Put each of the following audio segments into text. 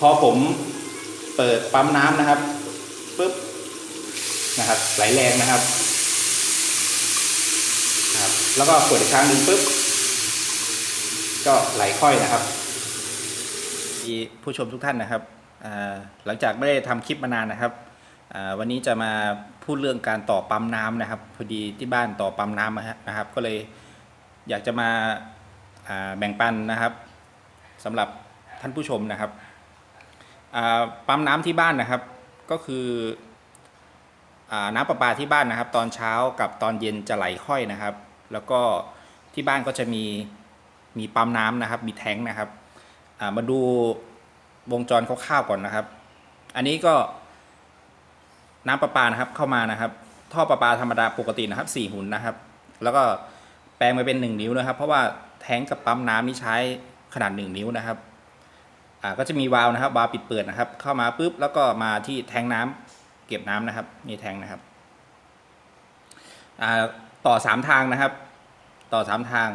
พอผมเปิดปั๊มน้ำนะครับปุ๊บนะครับ ไหลแรงนะครับครับ แล้วก็กดอีกครั้งหนึ่งปุ๊บก็ไหลค่อยนะครับมีผู้ชมทุกท่านนะครับหลังจากไม่ได้ทำคลิปมานานนะครับวันนี้จะมาพูดเรื่องการต่อปั๊มน้ำนะครับพอดีที่บ้านต่อปั๊มน้ำนะครับ ก็เลยอยากจะมาแบ่งปันนะครับสำหรับท่านผู้ชมนะครับ ปั๊มน้ำที่บ้านนะครับ ก็คืออน้ำประปาที่บ้านนะครับ ตอนเช้ากับตอนเย็นจะไหลค่อยนะครับ แล้วก็ที่บ้านก็จะมีมีปั๊มน้ำนะครับ มีแท้งนะครับมาดูวงจรคร่าวๆก่อนนะครับ อันนี้ก็น้ำประปานะครับเข้ามานะครับ ท่อประปาธรรมดาปกตินะครับสี่หุ่นนะครับ แล้วก็แปลงมาเป็น 1 นิ้วนะครับ เพราะว่าแท้งกับปั๊มน้ำนี่ใช้ขนาด 1 นิ้วนะครับ อ่าก็จะมีวาล์วนะครับวาล์วปิดเปิดนะครับ เข้ามาปุ๊บแล้วก็มาที่แทงน้ำเก็บน้ำนะครับนี่แทงนะครับอ่าต่อ 3 ทางนะครับ ต่อ 3 ทาง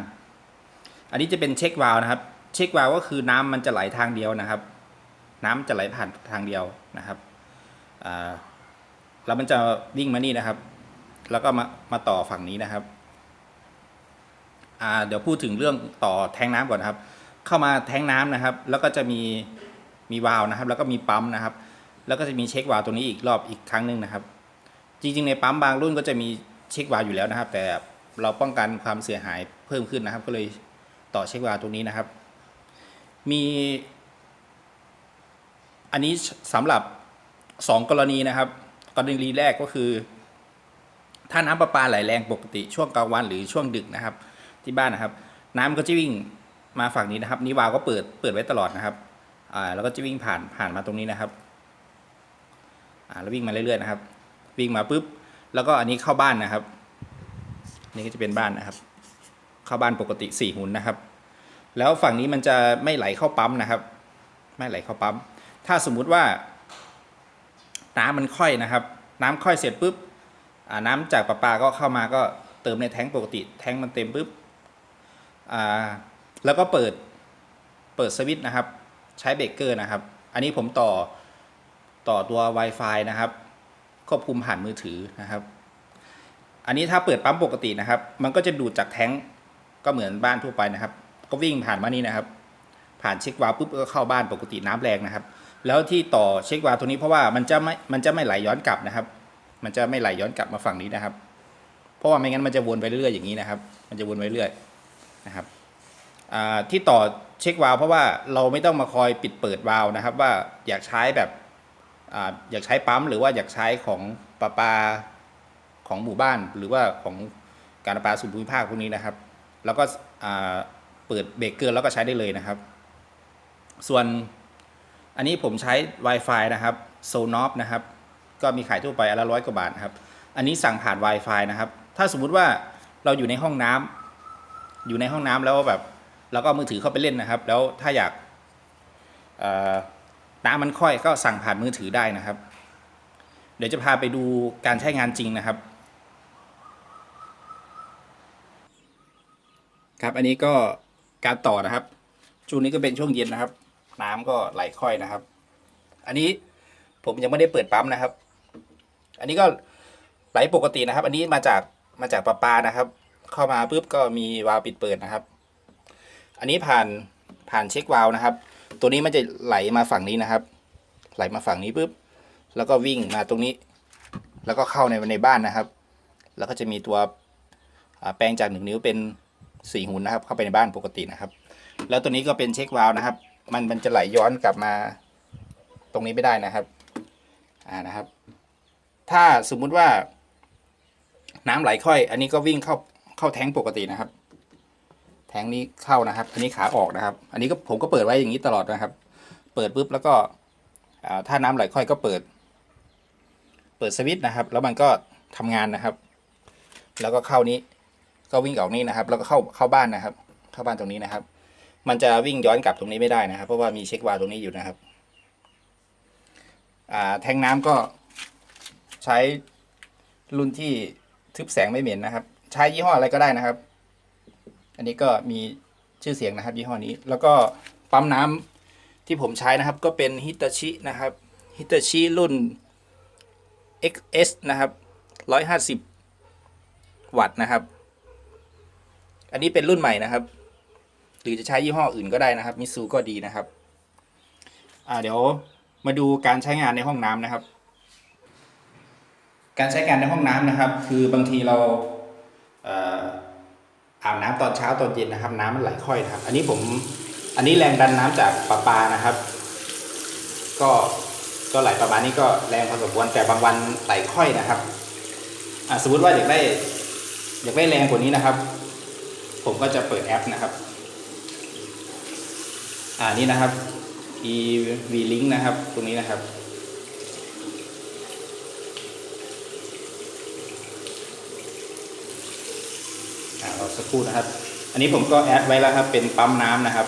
อันนี้จะเป็นเช็ควาล์วนะครับ เช็ควาล์วก็คือน้ำมันจะไหลทางเดียวนะครับ น้ำจะไหลผ่านทางเดียวนะครับอ่าแล้วมันจะวิ่งมานี่นะครับ แล้วก็มามาต่อฝั่งนี้นะครับอ่าเดี๋ยวพูดถึงเรื่องต่อแทงน้ำก่อนนะครับ เข้ามาแทงน้ำนะครับ แล้วก็จะมีมีวาล์วนะครับ แล้วก็มีปั๊มนะครับ แล้วก็จะมีเช็ควาล์วตัวนี้อีกรอบอีกครั้งหนึ่งนะครับ จริงๆ ในปั๊มบางรุ่นก็จะมีเช็ควาล์วอยู่แล้วนะครับ แต่เราป้องกันความเสียหายเพิ่มขึ้นนะครับ ก็เลยต่อเช็ควาล์วตัวนี้นะครับ มี อันนี้สำหรับสองกรณีนะครับกรณีแรกก็คือ ถ้าน้ำประปาไหลแรงปกติช่วงกลางวันหรือช่วงดึกนะครับ ที่บ้านนะครับ น้ำก็จะวิ่ง มาฝั่งนี้นะครับนี่วาล์วก็เปิดเปิดไว้ตลอดนะครับอ่าแล้วก็จะวิ่งผ่านผ่านมาตรงนี้นะครับอ่าแล้ววิ่งมาเรื่อยๆนะครับ วิ่งมาปุ๊บแล้วก็อันนี้เข้าบ้านนะครับ นี่ก็จะเป็นบ้านนะครับ เข้าบ้านปกติสี่หุ่นนะครับ แล้วฝั่งนี้มันจะไม่ไหลเข้าปั๊มนะครับ ไม่ไหลเข้าปั๊ม ถ้าสมมุติว่า น้ำมันค่อยนะครับ น้ำค่อยเสร็จปุ๊บอ่าน้ำจากประปาก็เข้ามาก็เติมในแท้งปกติ แท้งมันเต็มปุ๊บอ่า แล้วก็เปิดเปิดสวิตช์นะครับ ใช้เบรกเกอร์นะครับ อันนี้ผมต่อต่อตัว Wi-Fi นะครับ ควบคุมผ่านมือถือนะครับ อันนี้ถ้าเปิดปั๊มปกตินะครับ มันก็จะดูดจากแท้งก็เหมือนบ้านทั่วไปนะครับ ก็วิ่งผ่านมานี่นะครับ ผ่านเช็ควาล์วปุ๊บก็เข้าบ้านปกติน้ำแรงนะครับ แล้วที่ต่อเช็ควาล์วตัวนี้เพราะว่ามันจะไม่มันจะไม่ไหลย้อนกลับนะครับ มันจะไม่ไหลย้อนกลับมาฝั่งนี้นะครับ เพราะว่าไม่งั้นมันจะวนไปเรื่อยๆอย่างนี้นะครับ มันจะวนไปเรื่อยนะครับ ที่ต่อเช็ควาล์วเพราะว่าเราไม่ต้องมาคอยปิดเปิดวาล์วนะครับ ว่าอยากใช้แบบออยากใช้ปั๊มหรือว่าอยากใช้ของประปาของหมู่บ้าน หรือว่าของการประปาส่วนภูมิภาคพวกนี้นะครับ แล้วก็เปิดเบรกเกอร์แล้วก็ใช้ได้เลยนะครับ ส่วนอันนี้ผมใช้ Wi-Fi นะครับ s o n o p นะครับ ก็มีขายทั่วไปอนละร้อยกว่าบาทนะครับ อันนี้สั่งผ่าน Wi-Fi นะครับ ถ้าสมมุติว่าเราอยู่ในห้องน้ำอยู่ในห้องน้ำแล้วแบบ เราก็มือถือเข้าไปเล่นนะครับ แล้วถ้าอยากน้ำมันค่อยก็สั่งผ่านมือถือได้นะครับ เดี๋ยวจะพาไปดูการใช้งานจริงนะครับ ครับอันนี้ก็การต่อนะครับ ช่วงนี้ก็เป็นช่วงเย็นนะครับ น้ำก็ไหลค่อยนะครับ อันนี้ผมยังไม่ได้เปิดปั๊มนะครับ อันนี้ก็ไหลปกตินะครับ อันนี้มาจากมาจากประปานะครับ เข้ามาปุ๊บก็มีวาล์วปิดเปิดนะครับ อันนี้ผ่านผ่านเช็ควาล์วนะครับ ตัวนี้มันจะไหลมาฝั่งนี้นะครับ ไหลมาฝั่งนี้ปุ๊บแล้วก็วิ่งมาตรงนี้ แล้วก็เข้าในในบ้านนะครับ แล้วก็จะมีตัวแปลงจากหนึ่งนิ้วเป็นสี่หุ่นนะครับ เข้าไปในบ้านปกตินะครับ แล้วตัวนี้ก็เป็นเช็ควาล์วนะครับ มันมันจะไหลย้อนกลับมาตรงนี้ไม่ได้นะครับอ่านะครับ ถ้าสมมุติว่าน้ำไหลค่อย อันนี้ก็วิ่งเข้าเข้าแท้งปกตินะครับ แทงนี้เข้านะครับ อันนี้ขาออกนะครับ อันนี้ก็ผมก็เปิดไว้อย่างนี้ตลอดนะครับ เปิดปุ๊บแล้วก็ถ้าน้ำไหลค่อยก็เปิด เปิดสวิตช์นะครับ แล้วมันก็ทำงานนะครับ แล้วก็เข้านี้ ก็วิ่งออกนี่นะครับ แล้วก็เข้าเข้าบ้านนะครับ เข้าบ้านตรงนี้นะครับ มันจะวิ่งย้อนกลับตรงนี้ไม่ได้นะครับ เพราะว่ามีเช็ควาลตรงนี้อยู่นะครับแทงน้ำก็ใช้รุ่นที่ทึบแสงไม่เหม็นนะครับ ใช้ยี่ห้ออะไรก็ได้นะครับ อันนี้ก็มีชื่อเสียงนะครับยี่ห้อนี้ แล้วก็ปั๊มน้ำที่ผมใช้นะครับ ก็เป็นฮิตาชินะครับฮิตาชิรุ่น XS นะครับ 150 วัตต์นะครับ อันนี้เป็นรุ่นใหม่นะครับ หรือจะใช้ยี่ห้ออื่นก็ได้นะครับมิซูก็ดีนะครับ อ่าเดี๋ยวมาดูการใช้งานในห้องน้ำนะครับ การใช้งานในห้องน้ำนะครับ คือบางทีเรา ตอนเช้าตอนเย็นนะครับ น้ำมันไหลค่อยนะครับ อันนี้ผมอันนี้แรงดันน้ำจากประปานะครับ ก็ก็ไหลประมาณนี้ก็แรงพอสมควรแต่บางวันไหลค่อยนะครับสมมติว่าอยากได้อยากได้แรงกว่านี้นะครับ ผมก็จะเปิดแอปนะครับ อ่านี่นะครับ e v link นะครับ ตรงนี้นะครับ อ่าเรา สักครู่นะครับ อันนี้ผมก็แอดไว้แล้วครับ เป็นปั๊มน้ำนะครับ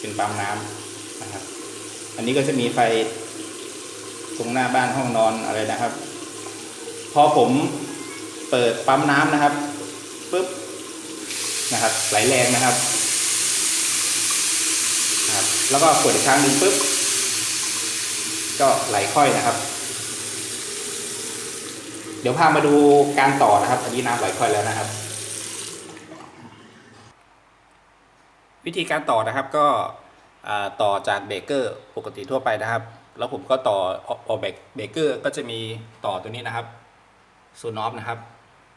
เป็นปั๊มน้ำนะครับ อันนี้ก็จะมีไฟตรงหน้าบ้านห้องนอนอะไรนะครับ พอผมเปิดปั๊มน้ำนะครับปุ๊บนะครับ ไหลแรงนะครับนะครับ แล้วก็กดอีกครั้งหนึ่งปุ๊บก็ไหลค่อยนะครับ เดี๋ยวพามาดูการต่อนะครับ อันนี้น้ำไหลค่อยแล้วนะครับ วิธีการต่อนะครับก็ต่อจากเบเกอร์ปกติทั่วไปนะครับ แล้วผมก็ต่อออกออกเบรกเบรกเกอร์ก็จะมีต่อตัวนี้นะครับโซนอฟนะครับ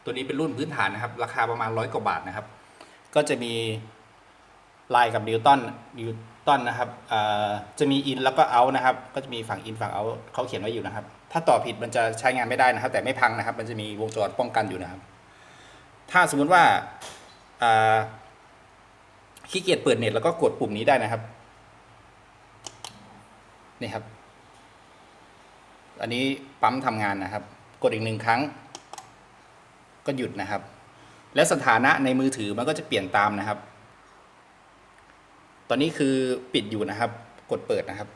ตัวนี้เป็นรุ่นพื้นฐานนะครับ ราคาประมาณร้อยกว่าบาทนะครับ ก็จะมีลายกับนิวตันนิวตันนะครับจะมีอินแล้วก็เอานะครับ ก็จะมีฝั่งอินฝั่งเอาเขาเขียนไว้อยู่นะครับ ถ้าต่อผิดมันจะใช้งานไม่ได้นะครับ แต่ไม่พังนะครับ มันจะมีวงจรป้องกันอยู่นะครับ ถ้าสมมุติว่า ขี้เกียจเปิดเน็ตแล้วก็กดปุ่มนี้ได้นะครับ นี่ครับ อันนี้ปั๊มทำงานนะครับ กดอีกหนึ่งครั้ง ก็หยุดนะครับ และสถานะในมือถือมันก็จะเปลี่ยนตามนะครับ ตอนนี้คือปิดอยู่นะครับ กดเปิดนะครับ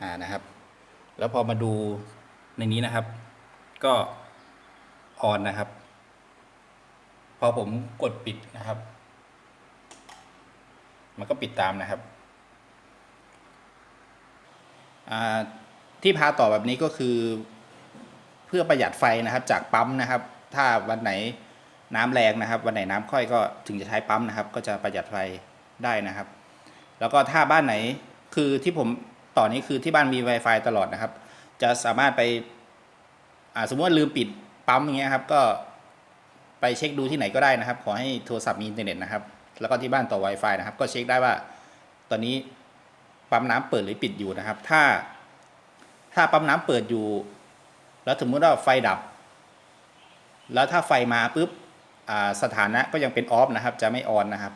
อ่านะครับ แล้วพอมาดูในนี้นะครับ ก็ออนนะครับ พอผมกดปิดนะครับ มันก็ปิดตามนะครับ ที่พาต่อแบบนี้ก็คือเพื่อประหยัดไฟนะครับ จากปั๊มนะครับ ถ้าวันไหนน้ำแรงนะครับ วันไหนน้ำค่อยก็ถึงจะใช้ปั๊มนะครับ ก็จะประหยัดไฟได้นะครับ แล้วก็ถ้าบ้านไหนคือที่ผมต่อนี้คือที่บ้านมี Wi-Fi ตลอดนะครับ จะสามารถไปสมมติว่าลืมปิดปั๊มอย่างเงี้ยครับ ก็ไปเช็คดูที่ไหนก็ได้นะครับ ขอให้โทรศัพท์มีอินเทอร์เน็ตนะครับ แล้วก็ที่บ้านต่อ Wi-Fi นะครับ ก็เช็คได้ว่า ตอนนี้ปั๊มน้ำเปิดหรือปิดอยู่นะครับ ถ้า ถ้าปั๊มน้ำเปิดอยู่ แล้วสมมติว่าไฟดับ แล้วถ้าไฟมาปุ๊บสถานะก็ยังเป็นออฟนะครับ จะไม่ออนนะครับ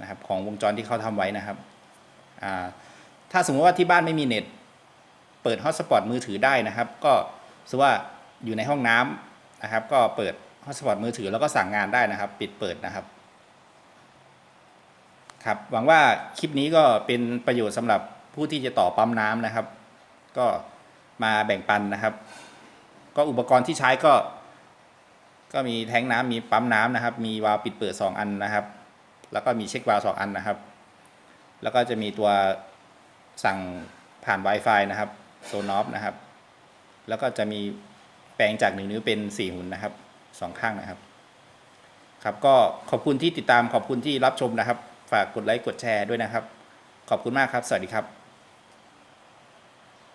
นะครับ ของวงจรที่เขาทำไว้นะครับถ้าสมมติว่าที่บ้านไม่มีเน็ต เปิดฮอตสปอตมือถือได้นะครับ ก็สมมติว่าอยู่ในห้องน้ำนะครับ ก็เปิดฮอตสปอตมือถือแล้วก็สั่งงานได้นะครับ ปิดเปิดนะครับ ครับหวังว่าคลิปนี้ก็เป็นประโยชน์สำหรับผู้ที่จะต่อปั๊มน้ำนะครับ ก็มาแบ่งปันนะครับ ก็อุปกรณ์ที่ใช้ก็ ก็มีแทงน้ำมีปั๊มน้ำนะครับ มีวาล์วปิดเปิด 2 อันนะครับ แล้วก็มีเช็ควาล์วสองอันนะครับ แล้วก็จะมีตัวสั่งผ่าน Wi-Fi นะครับโซนอฟนะครับ แล้วก็จะมีแปลงจากหนึ่งนิ้วเป็นสี่หุ่นนะครับสองข้างนะครับ ครับก็ขอบคุณที่ติดตามขอบคุณที่รับชมนะครับ ฝากกดไลค์กดแชร์ด้วยนะครับ ขอบคุณมากครับ สวัสดีครับ